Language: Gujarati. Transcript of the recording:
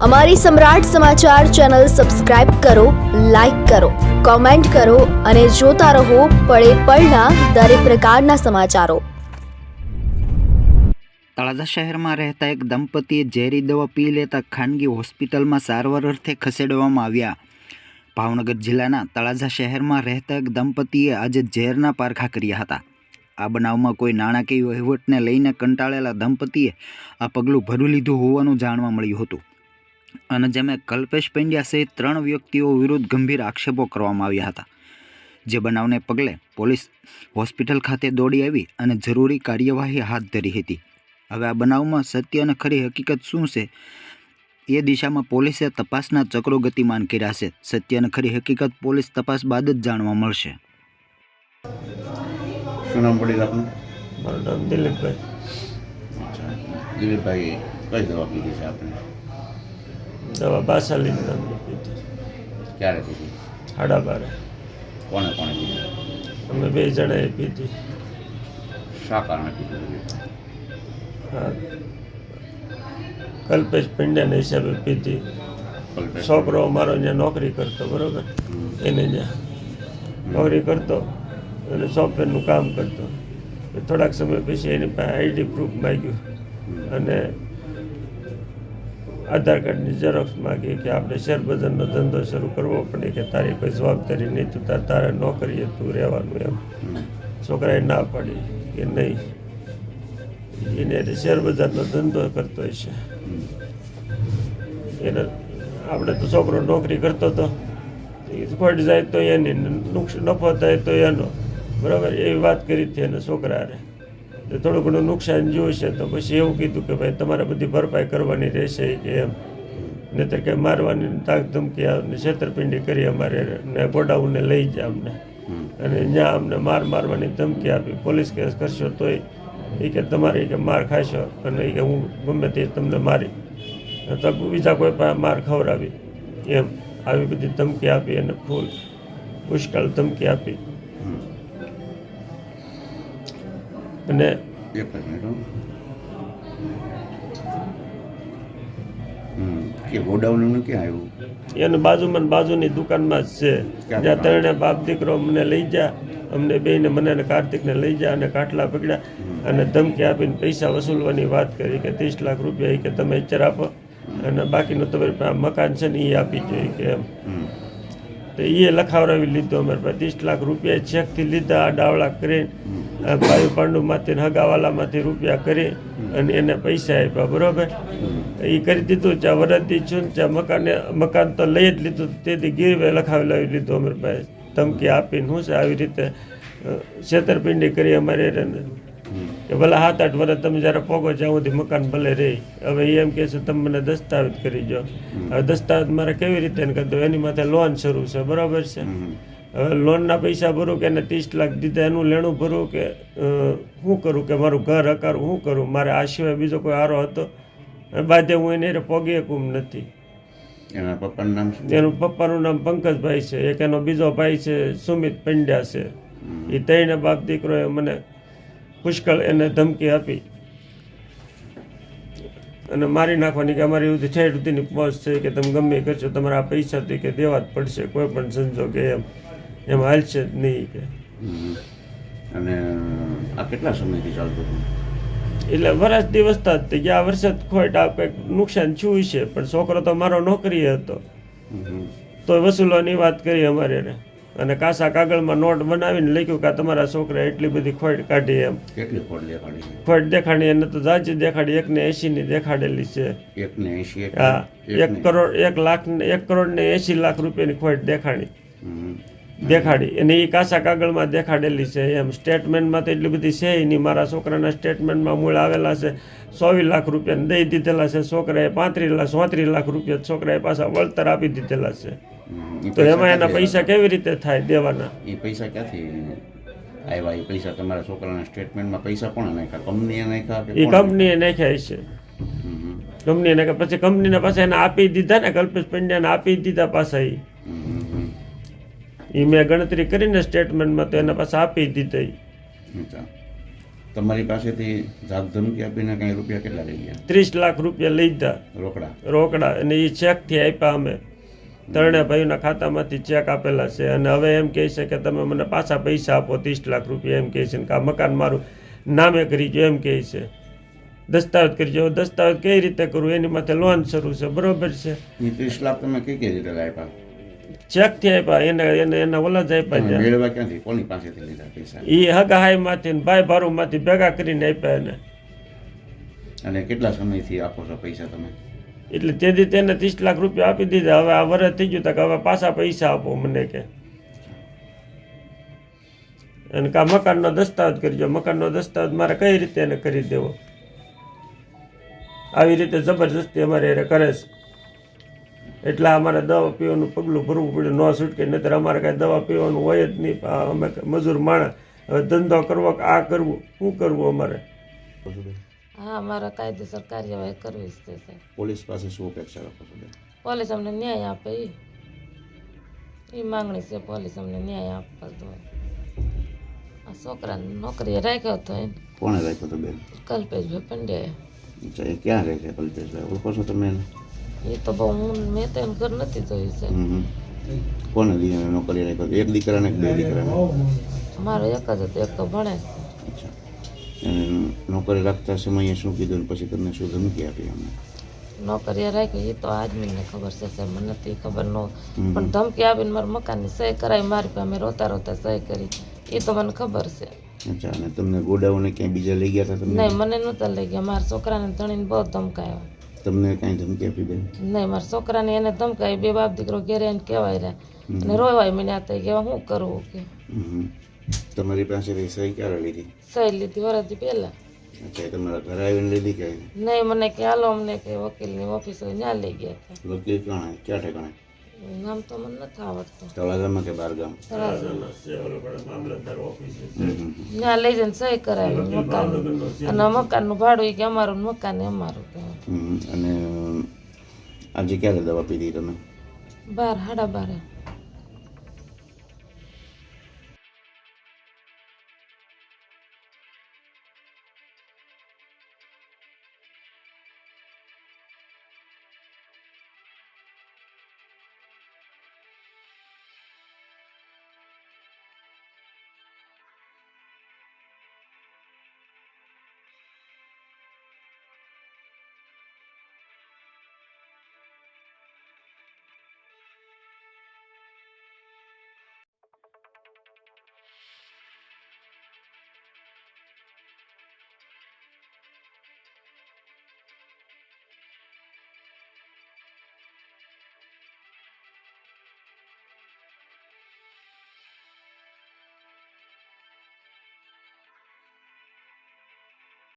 અમારી સમ્રાટ સમાચાર ચેનલ સબસ્ક્રાઇબ કરો, લાઇક કરો, કોમેન્ટ કરો અને જોતા રહો પળે પળના દરેક પ્રકારના સમાચારો. તળાજા શહેરમાં રહેતા એક દંપતીએ ઝેરી દવા પી લેતા ખાનગી હોસ્પિટલમાં સારવાર અર્થે ખસેડવામાં આવ્યા. ભાવનગર જિલ્લાના તળાજા શહેરમાં રહેતા એક દંપતીએ આજે ઝેરના પારખા કર્યા હતા. આ બનાવમાં કોઈ નાણાકીય વહીવટને લઈને કંટાળેલા દંપતીએ આ પગલું ભરી લીધું હોવાનું જાણવા મળ્યું હતું. અને જેમાં કલ્પેશ પંડ્યા સહિત ત્રણ વ્યક્તિઓ વિરુદ્ધ ગંભીર આક્ષેપો કરવામાં આવ્યા હતા. જે બનાવને પગલે પોલીસ હોસ્પિટલ ખાતે દોડી આવી અને જરૂરી કાર્યવાહી હાથ ધરી હતી. હવે આ બનાવમાં સત્ય અને ખરી હકીકત શું છે એ દિશામાં પોલીસે તપાસના ચક્રો ગતિમાન કર્યા છે. સત્ય અને ખરી હકીકત પોલીસ તપાસ બાદ જ જાણવા મળશે. શું નામ પડી આપનું? મારું નામ દિલીપભાઈ. દિલીપભાઈ કઈ જવાબ દીધી છે આપણે દવા બાસાલીન ક્યારે પીધી? સાડા બારે. કોને કોને પીધી? અમે બે જણાએ પીધી. શા કારણે પીધી કલ્પેશ પંડ્યાના હિસાબે પીધી. છોકરો અમારો ત્યાં નોકરી કરતો બરોબર? એને ત્યાં નોકરી કરતો અને સોફ્ટવેરનું કામ કરતો. થોડાક સમય પછી એની પાસે આઈડી પ્રૂફ માગ્યું. અને આધાર કાર્ડની ઝેરોક્ષ માગી કે આપણે શેરબજારનો ધંધો શરૂ કરવો પડે કે તારી કોઈ જવાબદારી નહીં, તું તાર તારે નોકરીએ તું રહેવાનું એમ. છોકરાએ ના પાડી કે નહીં. એને શેરબજારનો ધંધો કરતો હશે એને આપણે તો છોકરો નોકરી કરતો હતો. ખોટ જાય તો એની નુકસાન નફો થાય તો એનો. બરાબર? એવી વાત કરી હતી એને છોકરાને તો થોડું ઘણું નુકસાન જોઈશે તો પછી એવું કીધું કે ભાઈ તમારે બધી ભરપાઈ કરવાની રહેશે કે એમ. નહીતર કે મારવાની તાક ધમકી અને છેતરપિંડી કરી અમારે ને ગોડાઉને લઈ જાય અમને અને ત્યાં અમને માર મારવાની ધમકી આપી. પોલીસ કેસ કરશો તોય એ કે તમારે કે માર ખાશો અને એ કે હું ગમે તે તમને મારી. તો બીજા કોઈ પાસે માર ખવડાવી. એમ. આવી બધી ધમકી આપી અને ફૂલ પુષ્કળ ધમકી આપી. અને ક્યાં આવ્યું? એનું બાજુમાં બાજુની દુકાનમાં જ છે. જ્યાં? ત્રણે બાપ દીકરો અમને લઈ જા અમને બેને મને અને કાર્તિકને લઈ જા અને કાટલા પકડ્યા અને ધમકી આપીને પૈસા વસૂલવાની વાત કરી કે ત્રીસ લાખ રૂપિયા કે તમે અત્યારે આપો. અને બાકીનું તમારી મકાન છે ને એ આપી જોઈએ કે એમ. તો એ લખાવડાવી લીધું અમારે પાસે ત્રીસ લાખ રૂપિયા ચેકથી લીધા આ ડાવડા કરીને ભાઈ પાંડુમાંથી હગાવાલામાંથી રૂપિયા કરી અને એને પૈસા આપ્યા બરાબર? એ કરી દીધું ચા વરદી છું ચા મકાને મકાન તો લઈ જ લીધું તેથી ગીરવે લખાવી લાવી લીધું અમારી પાસે ધમકી આપીને શું છે આવી રીતે છેતરપિંડી કરી અમારે કે ભલે સાત આઠ વર્ષ તમે જ્યારે પોગો જ્યાં સુધી મકાન ભલે રહી. હવે એમ કહે છે તમે મને દસ્તાવેજ કરી જો હવે દસ્તાવેજ મારે કેવી રીતે કરી દો એની માથે લોન શરૂ છે બરાબર છે? હવે લોનના પૈસા ભરું કે એને ત્રીસ લાખ દીધા એનું લેણું ભરું કે શું કરું કે મારું ઘર હકારું શું કરું? મારે આ સિવાય બીજો કોઈ આરો હતો? બાધે હું એને પગે એમ નથી. એના પપ્પાનું નામ એનું પપ્પાનું નામ પંકજભાઈ છે. એક એનો બીજો ભાઈ છે સુમિત પંડ્યા છે. એ ત્રણે બાપ દીકરોએ મને પુષ્કળ એને ધમકી આપી. અને મારી નાખવાની કે અમારી સુધી ઠેઠ સુધીની પહોંચ છે કે તમે ગમે કરશો તમારા આ પૈસાથી કે દેવા જ પડશે કોઈ પણ સંજોગે એમ એમ હાલશે જ નહીં કે. અને આ કેટલા સમયથી ચાલતું હતું? એટલે વરસ દિવસતા જ ગયા. વર્ષે ખોટ આ કંઈક નુકસાન થયું છે પણ છોકરો તો મારો નોકરી હતો. તો વસૂલવાની વાત કરી અમારે અને કાસા કાગળમાં નોટ બનાવીને લખ્યું કે તમારા છોકરા એટલી બધી ખોટ કાઢી એમ. કેટલી ખોટ દેખાડી ખોટ દેખાડી એને તો જાજી દેખાડી એકને એસીની દેખાડેલી છે. એકને હા એક કરોડ એક લાખ એક કરોડ ને એંશી લાખ રૂપિયાની ખોટ દેખાડી. દેખાડી. અને એ કાસા કાગળમાં દેખાડેલી છે. એમ સ્ટેટમેન્ટમાં તો એટલી બધી છે નહીં. મારા છોકરાના સ્ટેટમેન્ટમાં મૂળ આવેલા છે. ચોવીસ લાખ રૂપિયા દઈ દીધેલા છે. છોકરાએ પાંત્રીસ લાખ ચોત્રીસ લાખ રૂપિયા છોકરાએ પાછા વળતર આપી દીધેલા છે. તો એમાં એના પૈસા કેવી રીતે થાય દેવાના? એ પૈસા ક્યાંથી આવ્યા? એ પૈસા તમારા છોકરાના સ્ટેટમેન્ટમાં પૈસા કોણે નાખ્યા? કંપનીએ નાખ્યા કે એ કંપનીએ નાખ્યા? છે કંપનીને નાખ્યા પછી કંપનીને પાસે એને આપી દીધા ને કલ્પેશ પંડ્યાને આપી દીધા પાસે એ મેં ગણતરી કરીને સ્ટેટમેન્ટમાં તો એના પાસે આપી દીધા. તમારી પાસેથી જાત ધમકી આપીને કઈ રૂપિયા કેટલા લઈ ગયા? ત્રીસ લાખ રૂપિયા લઈ લીધા. રોકડા? રોકડા. અને એ ચેકથી આપ્યા અમે. ત્રણે ભાઈઓના ખાતામાંથી ચેક આપેલા છે. અને હવે એમ કહે છે કે તમે મને પાછા પૈસા આપો ત્રીસ લાખ રૂપિયા એમ કહે છે. કે આ મકાન મારું નામે કરી જો એમ કહે છે. દસ્તાવેજ કરી જો દસ્તાવેજ કઈ રીતે કરું? એની માથે લોન શરૂ છે. બરોબર છે. ત્રીસ લાખ તમે કઈ કઈ રીતે આપ્યા? ચેકથી આપ્યા. એને એને એના ઓલા જ આપ્યા મેળવ્યા ક્યાંથી? કોની પાસેથી લીધા પૈસા? એ હગાહાઈ માંથી ભાઈ ભારુમાંથી ભેગા કરીને આપ્યા એને. અને કેટલા સમયથી આપો છો પૈસા તમે? એટલે તેથી તેને ત્રીસ લાખ રૂપિયા આપી દીધા. હવે આ વરસ થઈ ગયું કે હવે પાછા પૈસા આપો મને કે. અને કા મકાનનો દસ્તાવેજ કરજો. મકાનનો દસ્તાવેજ મારે કઈ રીતે એને કરી દેવો? આવી રીતે જબરજસ્તી અમારે એને કરે છે. એટલે અમારે દવા પીવાનું પગલું ભરવું પડ્યું ન છૂટકે. નહીતર અમારે કાંઈ દવા પીવાનું હોય જ નહીં. અમે મજૂર માણસ. હવે ધંધો કરવો કે આ કરવું? શું કરવું અમારે? હા મારે કાયદેસર કાર્યવાહી કરવી જ છે સાહેબ પોલીસ પાસે શું અપેક્ષા રાખો છો બેન? પોલીસ અમને ન્યાય આપે એ એ માંગણી છે પોલીસ અમને ન્યાય આપવા દો આ છોકરાને નોકરીએ રાખ્યો હતો એને. કોણે રાખ્યો તો બેન? કલ્પેશભાઈ પંડ્યાએ. અચ્છા એ ક્યાં રહે છે કલ્પેશભાઈ? ઓળખો છો તમે એને? એ તો બહુ હું મેં તો એનું ઘર નથી જોયું છે. હમ હમ. કોને દીકરાને નોકરી રાખ્યો હતો? એક દીકરાને કે બે દીકરાને? મારો એક જ હતો એક તો ભણે છે. અચ્છા અને નોકરી રાખતા સમયે શું કીધું પછી તમને શું ધમકી આપી અમને નોકરીએ રાખ્યો એ તો આદમીને ખબર છે સાહેબ મને નથી ખબર ન પણ ધમકી આપીને મારા મકાનની સહી કરાવી મારી પાસે અમે રોતા રોતા સહી કરી એ તો મને ખબર છે અચ્છા અને તમને ગોડાઉને ક્યાંય બીજા લઈ ગયા હતા તમને નહીં મને નહોતા લઈ ગયા મારા છોકરાને ધણીને બહુ ધમકાયો તમને કાંઈ ધમકી આપી દે નહીં મારા છોકરાને એને ધમકાવી બે બાપ દીકરો ઘેરે એને કહેવાય રહ્યા અને રોવાય મને આ થઈ ગયા શું કરવું કે. તમારી પાસેથી સહી ક્યારે લીધી? સહી લીધી વરસથી પહેલા. અચ્છા તમારા ઘરે આવીને લીધી કે નહીં મને કે હાલો અમને કે વકીલની ઓફિસ ત્યાં લઈ ગયા હતા. વકીલ ક્યાં ક્યાં ઠેકાણે નામ તો મને નથી આવડતું. તળાજામાં કે હમ. ત્યાં લઈ જઈને સહી કરાવી મકાન. અને મકાનનું ભાડું ઈ કે અમારું મકાન એ અમારું અને આજે ક્યારે દવા પીધી તમે? બાર સાડા બારે.